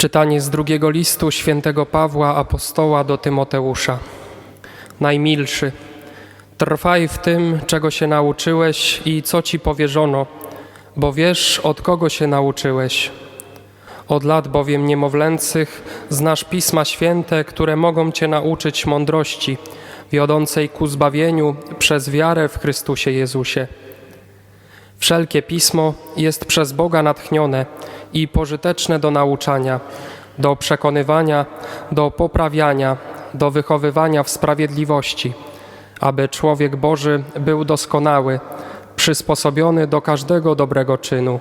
Czytanie z drugiego listu świętego Pawła apostoła do Tymoteusza. Najmilszy, trwaj w tym, czego się nauczyłeś i co ci powierzono, bo wiesz, od kogo się nauczyłeś. Od lat bowiem niemowlęcych znasz pisma święte, które mogą cię nauczyć mądrości, wiodącej ku zbawieniu przez wiarę w Chrystusie Jezusie. Wszelkie pismo jest przez Boga natchnione i pożyteczne do nauczania, do przekonywania, do poprawiania, do wychowywania w sprawiedliwości, aby człowiek Boży był doskonały, przysposobiony do każdego dobrego czynu.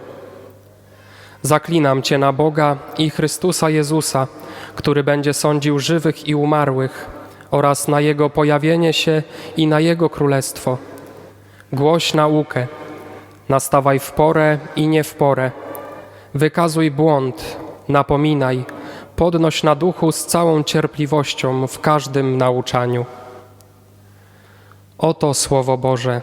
Zaklinam Cię na Boga i Chrystusa Jezusa, który będzie sądził żywych i umarłych, oraz na Jego pojawienie się i na Jego królestwo. Głoś naukę, nastawaj w porę i nie w porę. Wykazuj błąd, napominaj, podnoś na duchu z całą cierpliwością w każdym nauczaniu. Oto Słowo Boże.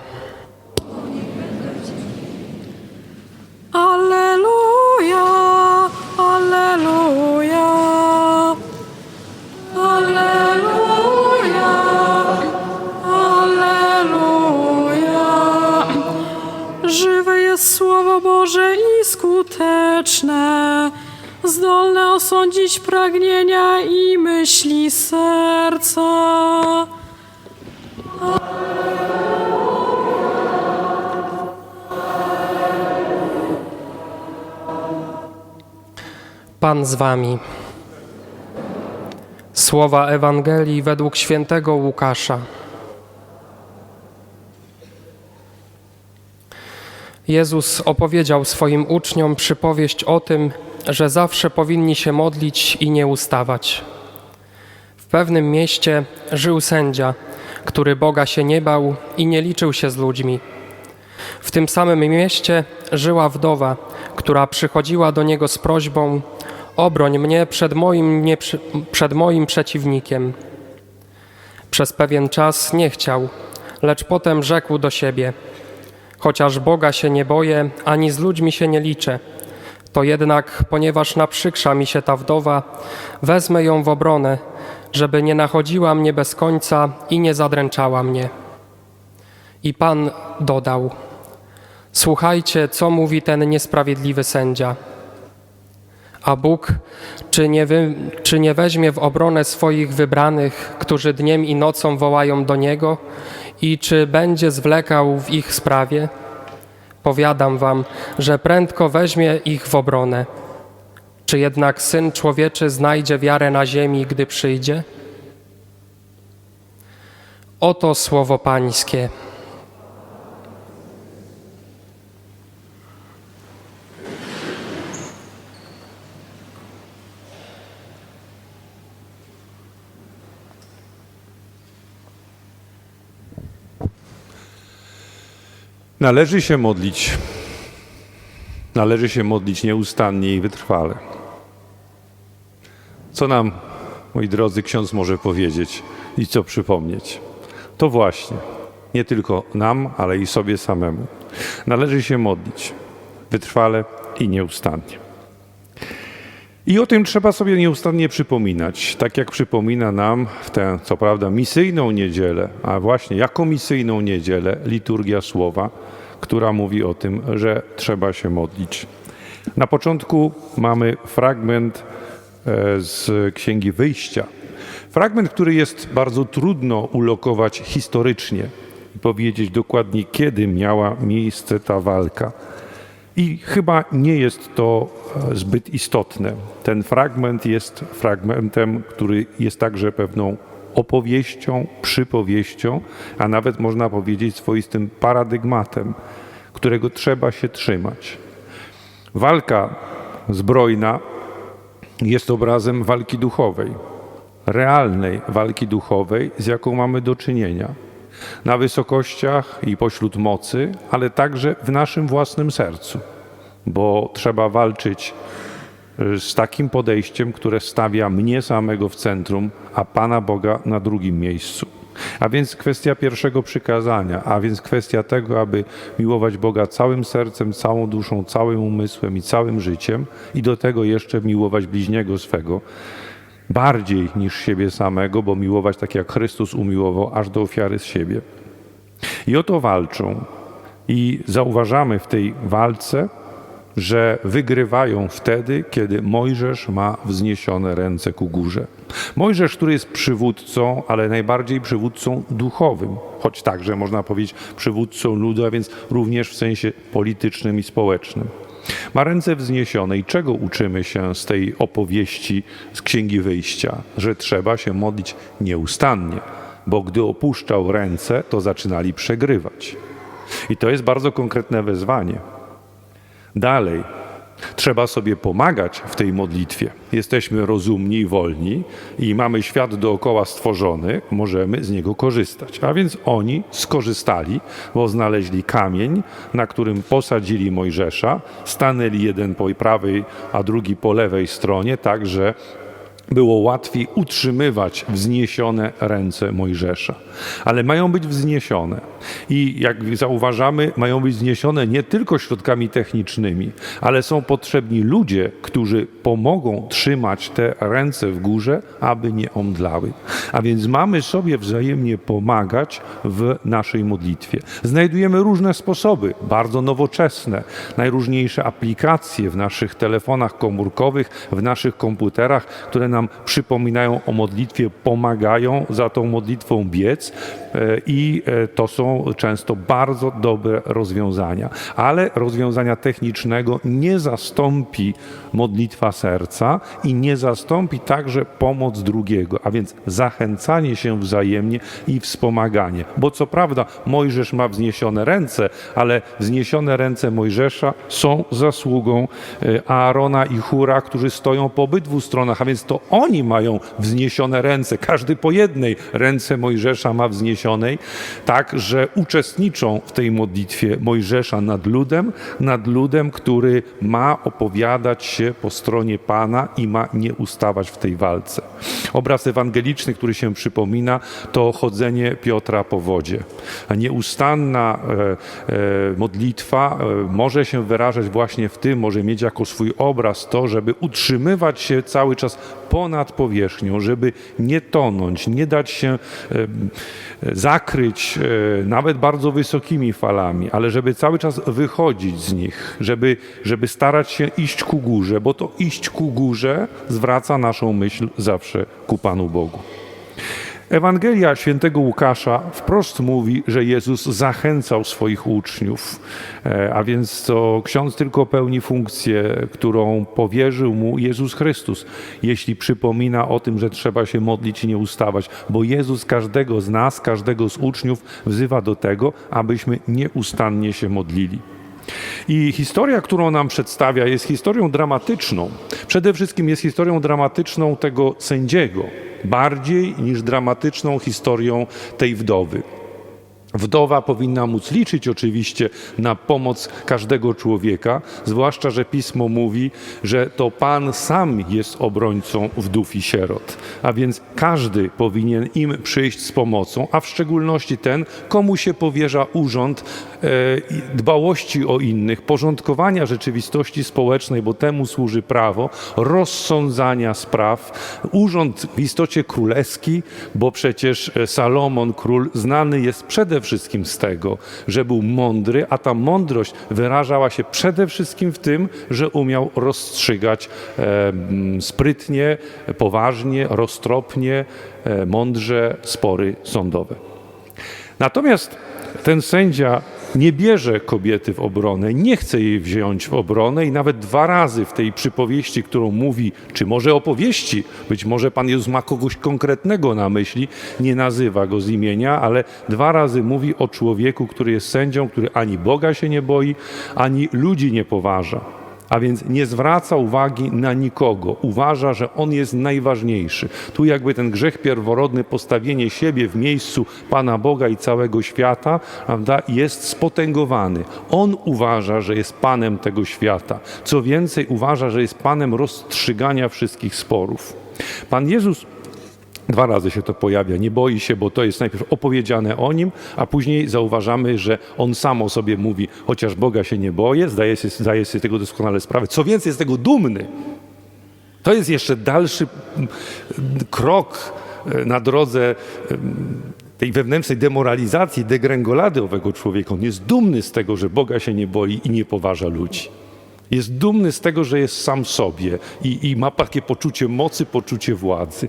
Osądzić pragnienia i myśli serca. Pan z Wami. Słowa Ewangelii według świętego Łukasza. Jezus opowiedział swoim uczniom przypowieść o tym, że zawsze powinni się modlić i nie ustawać. W pewnym mieście żył sędzia, który Boga się nie bał i nie liczył się z ludźmi. W tym samym mieście żyła wdowa, która przychodziła do niego z prośbą: Obroń mnie przed moim, nieprzy- przed moim przeciwnikiem. Przez pewien czas nie chciał, lecz potem rzekł do siebie: Chociaż Boga się nie boję, ani z ludźmi się nie liczę, to jednak, ponieważ naprzykrza mi się ta wdowa, wezmę ją w obronę, żeby nie nachodziła mnie bez końca i nie zadręczała mnie. I Pan dodał: Słuchajcie, co mówi ten niesprawiedliwy sędzia. A Bóg, czy nie, wy, czy nie weźmie w obronę swoich wybranych, którzy dniem i nocą wołają do Niego, i czy będzie zwlekał w ich sprawie? Powiadam wam, że prędko weźmie ich w obronę. Czy jednak Syn Człowieczy znajdzie wiarę na ziemi, gdy przyjdzie? Oto słowo Pańskie. Należy się modlić. Należy się modlić nieustannie i wytrwale. Co nam, moi drodzy, ksiądz może powiedzieć i co przypomnieć? To właśnie, nie tylko nam, ale i sobie samemu. Należy się modlić wytrwale i nieustannie. I o tym trzeba sobie nieustannie przypominać, tak jak przypomina nam w tę, co prawda, misyjną niedzielę, a właśnie jako misyjną niedzielę liturgia słowa, która mówi o tym, że trzeba się modlić. Na początku mamy fragment e, z Księgi Wyjścia. Fragment, który jest bardzo trudno ulokować historycznie i powiedzieć dokładnie, kiedy miała miejsce ta walka. I chyba nie jest to e, zbyt istotne. Ten fragment jest fragmentem, który jest także pewną opowieścią, przypowieścią, a nawet można powiedzieć swoistym paradygmatem, którego trzeba się trzymać. Walka zbrojna jest obrazem walki duchowej, realnej walki duchowej, z jaką mamy do czynienia. Na wysokościach i pośród mocy, ale także w naszym własnym sercu, bo trzeba walczyć y, z takim podejściem, które stawia mnie samego w centrum, a Pana Boga na drugim miejscu. A więc kwestia pierwszego przykazania, a więc kwestia tego, aby miłować Boga całym sercem, całą duszą, całym umysłem i całym życiem i do tego jeszcze miłować bliźniego swego bardziej niż siebie samego, bo miłować tak jak Chrystus umiłował aż do ofiary z siebie. I o to walczą. I zauważamy w tej walce, że wygrywają wtedy, kiedy Mojżesz ma wzniesione ręce ku górze. Mojżesz, który jest przywódcą, ale najbardziej przywódcą duchowym, choć także można powiedzieć przywódcą ludu, a więc również w sensie politycznym i społecznym. Ma ręce wzniesione i czego uczymy się z tej opowieści z Księgi Wyjścia? Że trzeba się modlić nieustannie, bo gdy opuszczał ręce, to zaczynali przegrywać. I to jest bardzo konkretne wezwanie. Dalej, trzeba sobie pomagać w tej modlitwie. Jesteśmy rozumni i wolni i mamy świat dookoła stworzony, możemy z niego korzystać. A więc oni skorzystali, bo znaleźli kamień, na którym posadzili Mojżesza, stanęli jeden po prawej, a drugi po lewej stronie, tak że było łatwiej utrzymywać wzniesione ręce Mojżesza. Ale mają być wzniesione. I jak zauważamy, mają być wzniesione nie tylko środkami technicznymi, ale są potrzebni ludzie, którzy pomogą trzymać te ręce w górze, aby nie omdlały. A więc mamy sobie wzajemnie pomagać w naszej modlitwie. Znajdujemy różne sposoby, bardzo nowoczesne, najróżniejsze aplikacje w naszych telefonach komórkowych, w naszych komputerach, które nam przypominają o modlitwie, pomagają za tą modlitwą biec e, i e, to są często bardzo dobre rozwiązania. Ale rozwiązania technicznego nie zastąpi modlitwa serca i nie zastąpi także pomoc drugiego, a więc zachęcanie się wzajemnie i wspomaganie. Bo co prawda Mojżesz ma wzniesione ręce, ale wzniesione ręce Mojżesza są zasługą e, Aarona i Hura, którzy stoją po obydwu stronach, a więc to oni mają wzniesione ręce. Każdy po jednej ręce Mojżesza ma wzniesionej, tak, że uczestniczą w tej modlitwie Mojżesza nad ludem, nad ludem, który ma opowiadać się po stronie Pana i ma nie ustawać w tej walce. Obraz ewangeliczny, który się przypomina, to chodzenie Piotra po wodzie. Nieustanna e, e, modlitwa e, może się wyrażać właśnie w tym, może mieć jako swój obraz to, żeby utrzymywać się cały czas ponad powierzchnią, żeby nie tonąć, nie dać się e, zakryć e, nawet bardzo wysokimi falami, ale żeby cały czas wychodzić z nich, żeby, żeby starać się iść ku górze, bo to iść ku górze zwraca naszą myśl zawsze ku Panu Bogu. Ewangelia świętego Łukasza wprost mówi, że Jezus zachęcał swoich uczniów, E, a więc to ksiądz tylko pełni funkcję, którą powierzył mu Jezus Chrystus, jeśli przypomina o tym, że trzeba się modlić i nie ustawać, bo Jezus każdego z nas, każdego z uczniów wzywa do tego, abyśmy nieustannie się modlili. I historia, którą nam przedstawia, jest historią dramatyczną. Przede wszystkim jest historią dramatyczną tego sędziego, bardziej niż dramatyczną historią tej wdowy. Wdowa powinna móc liczyć oczywiście na pomoc każdego człowieka, zwłaszcza, że pismo mówi, że to Pan sam jest obrońcą wdów i sierot. A więc każdy powinien im przyjść z pomocą, a w szczególności ten, komu się powierza urząd e, dbałości o innych, porządkowania rzeczywistości społecznej, bo temu służy prawo, rozsądzania spraw. Urząd w istocie królewski, bo przecież e, Salomon, król, znany jest przede wszystkim z tego, że był mądry, a ta mądrość wyrażała się przede wszystkim w tym, że umiał rozstrzygać e, m, sprytnie, poważnie, roztropnie, e, mądrze spory sądowe. Natomiast ten sędzia nie bierze kobiety w obronę, nie chce jej wziąć w obronę i nawet dwa razy w tej przypowieści, którą mówi, czy może opowieści, być może Pan Jezus ma kogoś konkretnego na myśli, nie nazywa go z imienia, ale dwa razy mówi o człowieku, który jest sędzią, który ani Boga się nie boi, ani ludzi nie poważa. A więc nie zwraca uwagi na nikogo. Uważa, że on jest najważniejszy. Tu jakby ten grzech pierworodny, postawienie siebie w miejscu Pana Boga i całego świata, prawda, jest spotęgowany. On uważa, że jest Panem tego świata. Co więcej, uważa, że jest Panem rozstrzygania wszystkich sporów. Pan Jezus Dwa razy się to pojawia. Nie boi się, bo to jest najpierw opowiedziane o nim, a później zauważamy, że on sam o sobie mówi, chociaż Boga się nie boję, zdaje sobie, zdaje sobie tego doskonale sprawę. Co więcej, jest tego dumny. To jest jeszcze dalszy mm, krok e, na drodze em, tej wewnętrznej demoralizacji, degrengolady owego człowieka. On jest dumny z tego, że Boga się nie boi i nie poważa ludzi. Jest dumny z tego, że jest sam sobie i, i ma takie poczucie mocy, poczucie władzy.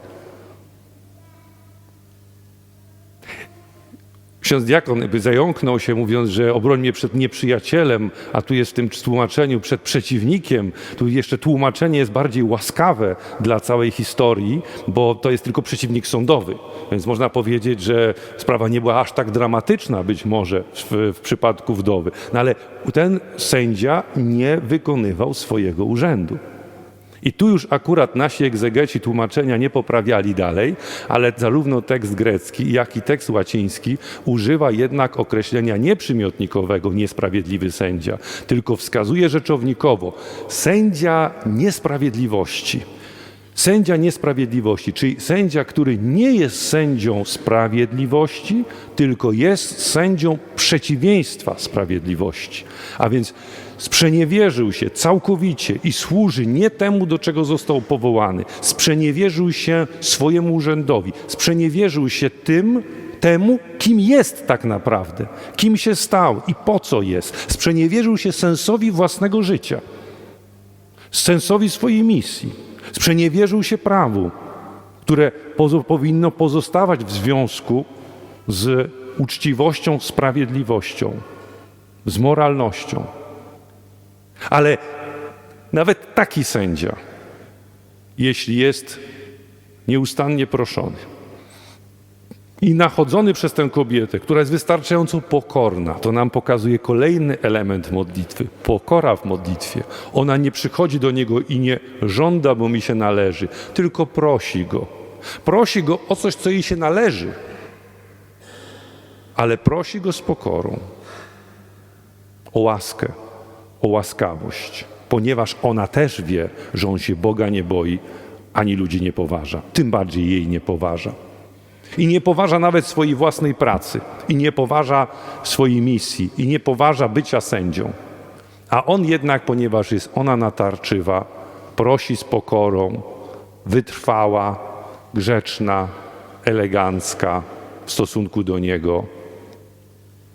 Ksiądz diakon jakby zająknął się, mówiąc, że obroń mnie przed nieprzyjacielem, a tu jest w tym tłumaczeniu przed przeciwnikiem. Tu jeszcze tłumaczenie jest bardziej łaskawe dla całej historii, bo to jest tylko przeciwnik sądowy. Więc można powiedzieć, że sprawa nie była aż tak dramatyczna być może w, w przypadku wdowy. No ale ten sędzia nie wykonywał swojego urzędu. I tu już akurat nasi egzegeci tłumaczenia nie poprawiali dalej, ale zarówno tekst grecki, jak i tekst łaciński używa jednak określenia nieprzymiotnikowego niesprawiedliwy sędzia, tylko wskazuje rzeczownikowo sędzia niesprawiedliwości. Sędzia niesprawiedliwości, czyli sędzia, który nie jest sędzią sprawiedliwości, tylko jest sędzią przeciwieństwa sprawiedliwości. A więc sprzeniewierzył się całkowicie i służy nie temu, do czego został powołany. Sprzeniewierzył się swojemu urzędowi, sprzeniewierzył się tym, temu, kim jest tak naprawdę, kim się stał i po co jest. Sprzeniewierzył się sensowi własnego życia, sensowi swojej misji. Sprzeniewierzył się prawu, które pozo- powinno pozostawać w związku z uczciwością, sprawiedliwością, z moralnością. Ale nawet taki sędzia, jeśli jest nieustannie proszony i nachodzony przez tę kobietę, która jest wystarczająco pokorna, to nam pokazuje kolejny element modlitwy pokora w modlitwie. Ona nie przychodzi do niego i nie żąda, bo mi się należy, tylko prosi go. Prosi go o coś, co jej się należy, ale prosi go z pokorą o łaskę, o łaskawość, ponieważ ona też wie, że on się Boga nie boi, ani ludzi nie poważa, tym bardziej jej nie poważa. I nie poważa nawet swojej własnej pracy, i nie poważa swojej misji, i nie poważa bycia sędzią. A on jednak, ponieważ jest ona natarczywa, prosi z pokorą, wytrwała, grzeczna, elegancka w stosunku do niego,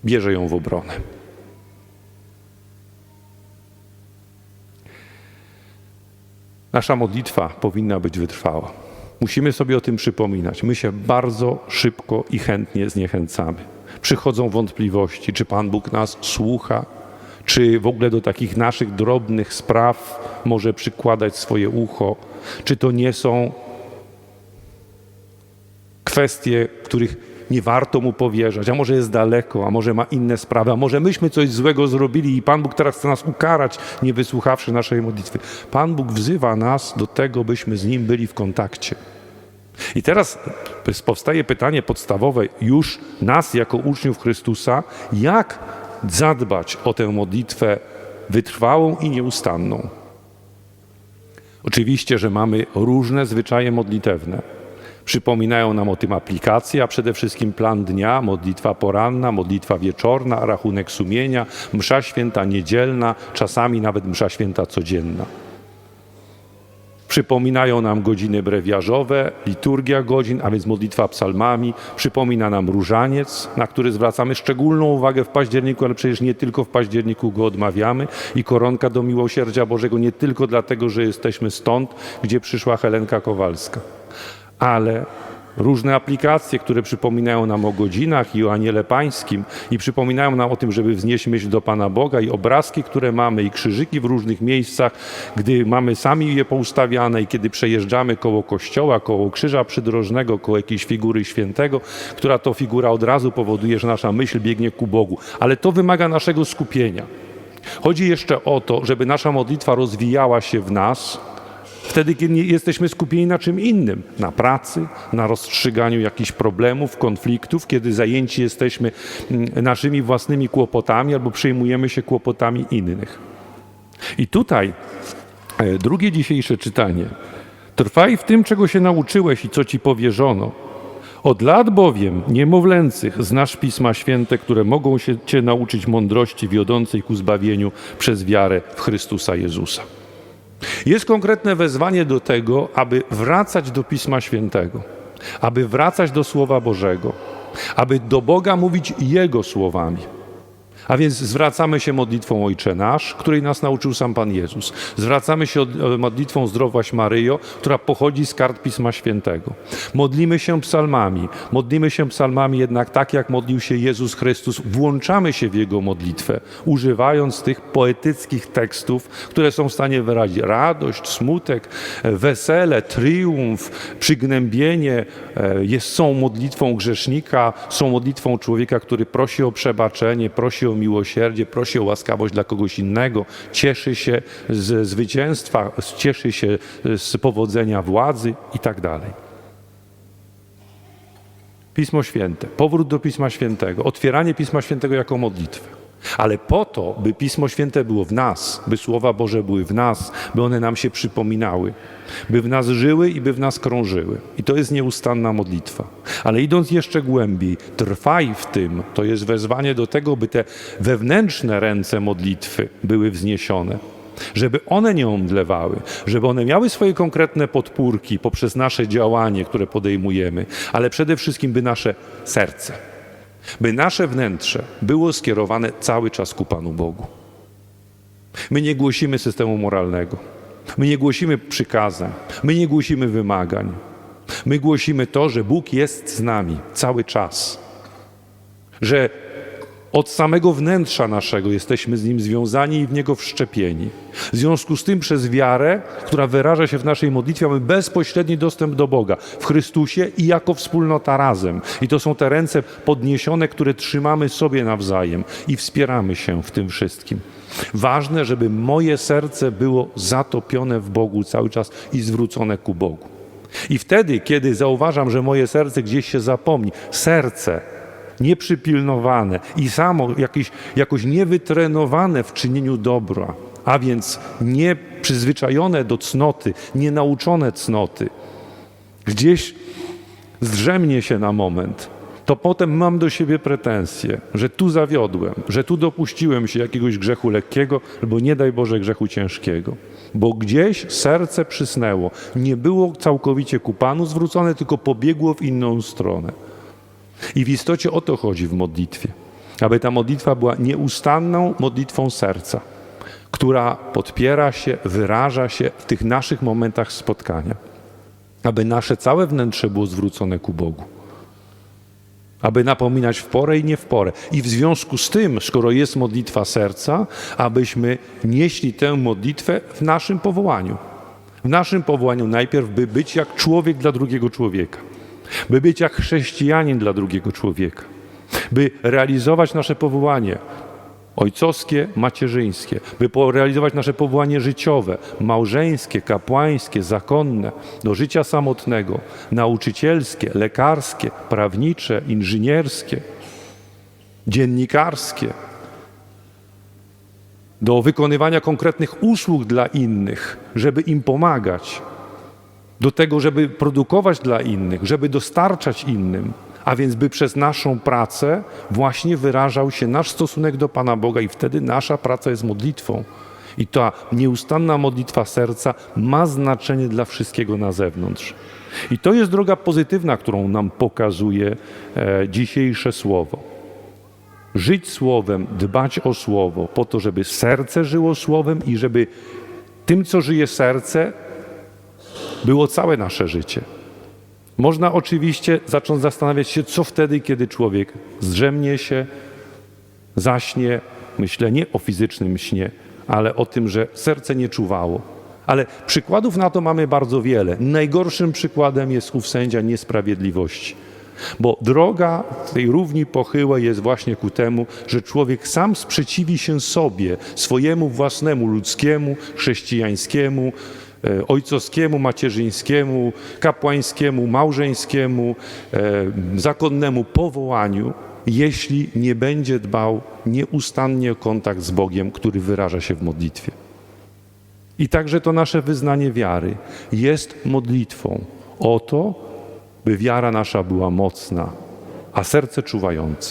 bierze ją w obronę. Nasza modlitwa powinna być wytrwała. Musimy sobie o tym przypominać. My się bardzo szybko i chętnie zniechęcamy. Przychodzą wątpliwości, czy Pan Bóg nas słucha, czy w ogóle do takich naszych drobnych spraw może przykładać swoje ucho, czy to nie są kwestie, których nie warto mu powierzać, a może jest daleko, a może ma inne sprawy, a może myśmy coś złego zrobili i Pan Bóg teraz chce nas ukarać, nie wysłuchawszy naszej modlitwy. Pan Bóg wzywa nas do tego, byśmy z Nim byli w kontakcie. I teraz powstaje pytanie podstawowe już nas jako uczniów Chrystusa, jak zadbać o tę modlitwę wytrwałą i nieustanną. Oczywiście, że mamy różne zwyczaje modlitewne. Przypominają nam o tym aplikacje, a przede wszystkim plan dnia, modlitwa poranna, modlitwa wieczorna, rachunek sumienia, msza święta niedzielna, czasami nawet msza święta codzienna. Przypominają nam godziny brewiarzowe, liturgia godzin, a więc modlitwa psalmami. Przypomina nam różaniec, na który zwracamy szczególną uwagę w październiku, ale przecież nie tylko w październiku go odmawiamy. I koronka do miłosierdzia Bożego nie tylko dlatego, że jesteśmy stąd, gdzie przyszła Helenka Kowalska, ale różne aplikacje, które przypominają nam o godzinach i o aniele pańskim i przypominają nam o tym, żeby wznieść myśl do Pana Boga i obrazki, które mamy i krzyżyki w różnych miejscach, gdy mamy sami je poustawiane i kiedy przejeżdżamy koło kościoła, koło krzyża przydrożnego, koło jakiejś figury świętego, która to figura od razu powoduje, że nasza myśl biegnie ku Bogu. Ale to wymaga naszego skupienia. Chodzi jeszcze o to, żeby nasza modlitwa rozwijała się w nas, Wtedy, kiedy jesteśmy skupieni na czym innym, na pracy, na rozstrzyganiu jakichś problemów, konfliktów, kiedy zajęci jesteśmy mm, naszymi własnymi kłopotami albo przejmujemy się kłopotami innych. I tutaj e, drugie dzisiejsze czytanie Trwaj w tym, czego się nauczyłeś i co ci powierzono. Od lat bowiem, niemowlęcych, znasz Pisma Święte, które mogą się cię nauczyć mądrości wiodącej ku zbawieniu przez wiarę w Chrystusa Jezusa. Jest konkretne wezwanie do tego, aby wracać do Pisma Świętego, aby wracać do Słowa Bożego, aby do Boga mówić Jego słowami. A więc zwracamy się modlitwą Ojcze Nasz, której nas nauczył sam Pan Jezus. Zwracamy się e, modlitwą Zdrowaś Maryjo, która pochodzi z kart Pisma Świętego. Modlimy się psalmami. Modlimy się psalmami jednak tak, jak modlił się Jezus Chrystus. Włączamy się w Jego modlitwę, używając tych poetyckich tekstów, które są w stanie wyrazić radość, smutek, e, wesele, triumf, przygnębienie. e, Jest, są modlitwą grzesznika, są modlitwą człowieka, który prosi o przebaczenie, prosi o miłosierdzie, prosi o łaskawość dla kogoś innego, cieszy się z zwycięstwa, cieszy się z powodzenia władzy i tak dalej. Pismo Święte, powrót do Pisma Świętego, otwieranie Pisma Świętego jako modlitwę. Ale po to, by Pismo Święte było w nas, by Słowa Boże były w nas, by one nam się przypominały, by w nas żyły i by w nas krążyły. I to jest nieustanna modlitwa. Ale idąc jeszcze głębiej, trwaj w tym, to jest wezwanie do tego, by te wewnętrzne ręce modlitwy były wzniesione żeby one nie omdlewały, żeby one miały swoje konkretne podpórki poprzez nasze działanie, które podejmujemy, ale przede wszystkim, by nasze serce, by nasze wnętrze było skierowane cały czas ku Panu Bogu. My nie głosimy systemu moralnego, my nie głosimy przykazań, my nie głosimy wymagań. My głosimy to, że Bóg jest z nami cały czas, że od samego wnętrza naszego jesteśmy z Nim związani i w Niego wszczepieni. W związku z tym przez wiarę, która wyraża się w naszej modlitwie, mamy bezpośredni dostęp do Boga w Chrystusie i jako wspólnota razem. I to są te ręce podniesione, które trzymamy sobie nawzajem i wspieramy się w tym wszystkim. Ważne, żeby moje serce było zatopione w Bogu cały czas i zwrócone ku Bogu. I wtedy, kiedy zauważam, że moje serce gdzieś się zapomni, serce nieprzypilnowane i samo jakieś, jakoś niewytrenowane w czynieniu dobra, a więc nieprzyzwyczajone do cnoty, nienauczone cnoty, gdzieś zdrzemnie się na moment, to potem mam do siebie pretensje, że tu zawiodłem, że tu dopuściłem się jakiegoś grzechu lekkiego, albo nie daj Boże grzechu ciężkiego. Bo gdzieś serce przysnęło, nie było całkowicie ku Panu zwrócone, tylko pobiegło w inną stronę. I w istocie o to chodzi w modlitwie. Aby ta modlitwa była nieustanną modlitwą serca, która podpiera się, wyraża się w tych naszych momentach spotkania. Aby nasze całe wnętrze było zwrócone ku Bogu. Aby napominać w porę i nie w porę. I w związku z tym, skoro jest modlitwa serca, abyśmy nieśli tę modlitwę w naszym powołaniu. W naszym powołaniu najpierw, by być jak człowiek dla drugiego człowieka by być jak chrześcijanin dla drugiego człowieka, by realizować nasze powołanie ojcowskie, macierzyńskie, by realizować nasze powołanie życiowe, małżeńskie, kapłańskie, zakonne, do życia samotnego, nauczycielskie, lekarskie, prawnicze, inżynierskie, dziennikarskie, do wykonywania konkretnych usług dla innych, żeby im pomagać, do tego, żeby produkować dla innych, żeby dostarczać innym, a więc by przez naszą pracę właśnie wyrażał się nasz stosunek do Pana Boga i wtedy nasza praca jest modlitwą. I ta nieustanna modlitwa serca ma znaczenie dla wszystkiego na zewnątrz. I to jest droga pozytywna, którą nam pokazuje e, dzisiejsze słowo. Żyć słowem, dbać o słowo, po to, żeby serce żyło słowem i żeby tym, co żyje serce, było całe nasze życie. Można oczywiście zacząć zastanawiać się, co wtedy, kiedy człowiek zdrzemnie się, zaśnie. Myślę nie o fizycznym śnie, ale o tym, że serce nie czuwało. Ale przykładów na to mamy bardzo wiele. Najgorszym przykładem jest ów sędzia niesprawiedliwości. Bo droga tej równi pochyłej jest właśnie ku temu, że człowiek sam sprzeciwi się sobie, swojemu własnemu ludzkiemu, chrześcijańskiemu, ojcowskiemu, macierzyńskiemu, kapłańskiemu, małżeńskiemu, e, zakonnemu powołaniu, jeśli nie będzie dbał nieustannie o kontakt z Bogiem, który wyraża się w modlitwie. I także to nasze wyznanie wiary jest modlitwą o to, by wiara nasza była mocna, a serce czuwające.